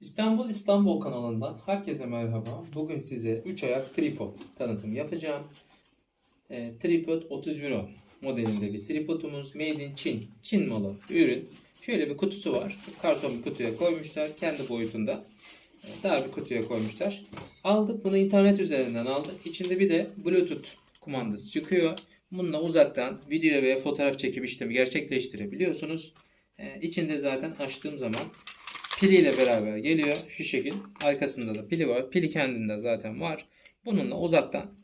İstanbul İstanbul kanalından herkese merhaba. Bugün size 3 ayak tripod tanıtımı yapacağım. E, tripod 30 euro modelinde bir tripodumuz. Made in Çin. Çin malı ürün. Şöyle bir kutusu var. Karton bir kutuya koymuşlar. Kendi boyutunda. E, daha bir kutuya koymuşlar. Aldık bunu internet üzerinden aldık. İçinde bir de Bluetooth kumandası çıkıyor. Bununla uzaktan video ve fotoğraf çekim işlemi gerçekleştirebiliyorsunuz. E, içinde zaten açtığım zaman piliyle beraber geliyor. Şu şekil. Arkasında da pili var. Pili kendinde zaten var. Bununla uzaktan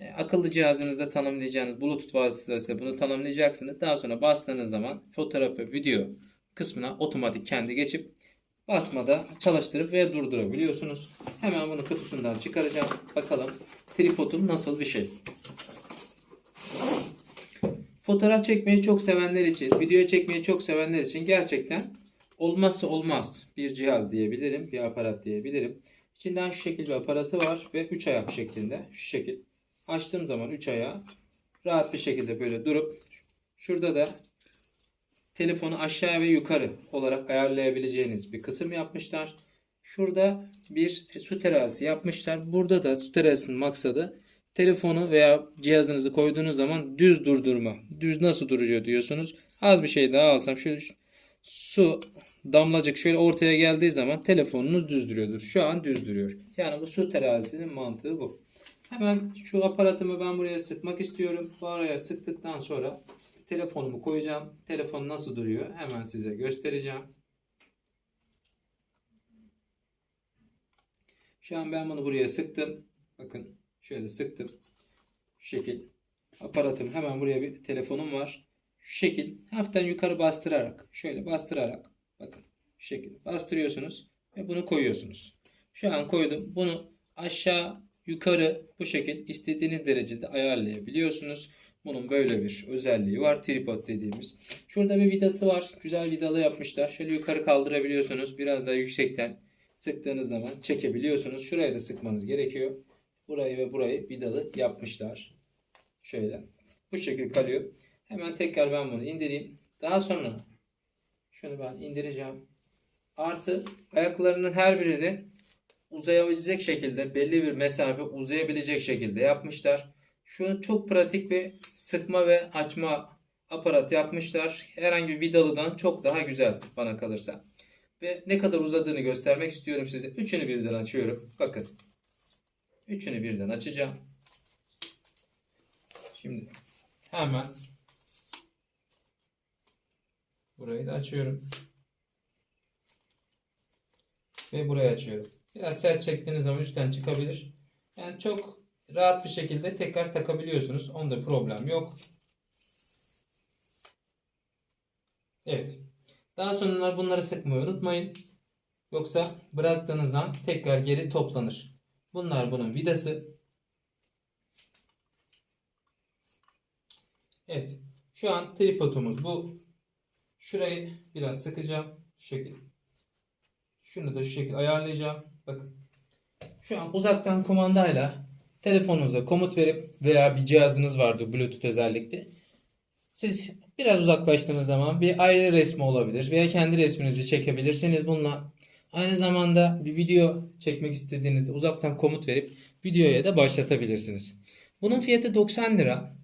e, akıllı cihazınızda tanımlayacağınız Bluetooth vasıtasıyla bunu tanımlayacaksınız. Daha sonra bastığınız zaman fotoğraf ve video kısmına otomatik kendi geçip basmada çalıştırıp ve durdurabiliyorsunuz. Hemen bunu kutusundan çıkaracağım. Bakalım tripodum nasıl bir şey. Fotoğraf çekmeyi çok sevenler için, video çekmeyi çok sevenler için gerçekten olmazsa olmaz bir cihaz diyebilirim, bir aparat diyebilirim. İçinden şu şekil bir aparatı var ve 3 ayak şeklinde şu şekil. Açtığım zaman 3 ayağı rahat bir şekilde böyle durup şurada da telefonu aşağı ve yukarı olarak ayarlayabileceğiniz bir kısım yapmışlar. Şurada bir su terazisi yapmışlar. Burada da su terazisinin maksadı telefonu veya cihazınızı koyduğunuz zaman düz durdurma. Düz nasıl duruyor diyorsunuz. Az bir şey daha alsam şöyle su damlacık şöyle ortaya geldiği zaman telefonunuz düz duruyordur. Şu an düz duruyor. Yani bu su terazisinin mantığı bu. Hemen şu aparatımı ben buraya sıkmak istiyorum. Bu araya sıktıktan sonra telefonumu koyacağım. Telefon nasıl duruyor hemen size göstereceğim. Şu an ben bunu buraya sıktım. Bakın şöyle sıktım. Şu şekil. Aparatım hemen buraya bir telefonum var. Şu şekil hafiften yukarı bastırarak şöyle bastırarak bakın şu şekil bastırıyorsunuz ve bunu koyuyorsunuz. Şu an koydum. Bunu aşağı yukarı bu şekil istediğiniz derecede ayarlayabiliyorsunuz. Bunun böyle bir özelliği var. Tripod dediğimiz. Şurada bir vidası var. Güzel vidalı yapmışlar. Şöyle yukarı kaldırabiliyorsunuz. Biraz daha yüksekten sıktığınız zaman çekebiliyorsunuz. Şuraya da sıkmanız gerekiyor. Burayı ve burayı vidalı yapmışlar. Şöyle. Bu şekil kalıyor. Hemen tekrar ben bunu indireyim. Daha sonra şunu ben indireceğim. Artı ayaklarının her birini uzayabilecek şekilde belli bir mesafe uzayabilecek şekilde yapmışlar. Şunu çok pratik bir sıkma ve açma aparat yapmışlar. Herhangi bir vidalıdan çok daha güzel bana kalırsa. Ve ne kadar uzadığını göstermek istiyorum size. Üçünü birden açıyorum. Bakın. Üçünü birden açacağım. Şimdi hemen burayı da açıyorum. Ve burayı açıyorum. Biraz sert çektiğiniz zaman üstten çıkabilir. Yani çok rahat bir şekilde tekrar takabiliyorsunuz. Onda problem yok. Evet. Daha sonra bunları sıkmayı unutmayın. Yoksa bıraktığınızdan tekrar geri toplanır. Bunlar bunun vidası. Evet. Şu an tripodumuz bu. Şurayı biraz sıkacağım. Şu şekil. Şunu da şu şekilde ayarlayacağım. Bakın. Şu an uzaktan kumandayla telefonunuza komut verip veya bir cihazınız vardı Bluetooth özellikle. Siz biraz uzaklaştığınız zaman bir aile resmi olabilir veya kendi resminizi çekebilirsiniz. Bununla aynı zamanda bir video çekmek istediğinizde uzaktan komut verip videoya da başlatabilirsiniz. Bunun fiyatı 90 lira.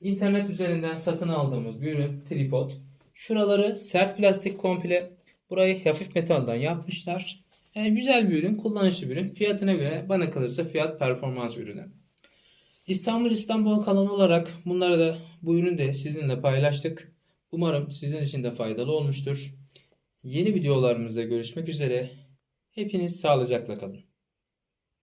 İnternet üzerinden satın aldığımız bir ürün tripod. Şuraları sert plastik komple. Burayı hafif metaldan yapmışlar. Yani güzel bir ürün, kullanışlı bir ürün. Fiyatına göre bana kalırsa fiyat performans ürünü. İstanbul İstanbul kanalı olarak bunları da bu ürünü de sizinle paylaştık. Umarım sizin için de faydalı olmuştur. Yeni videolarımızda görüşmek üzere. Hepiniz sağlıcakla kalın.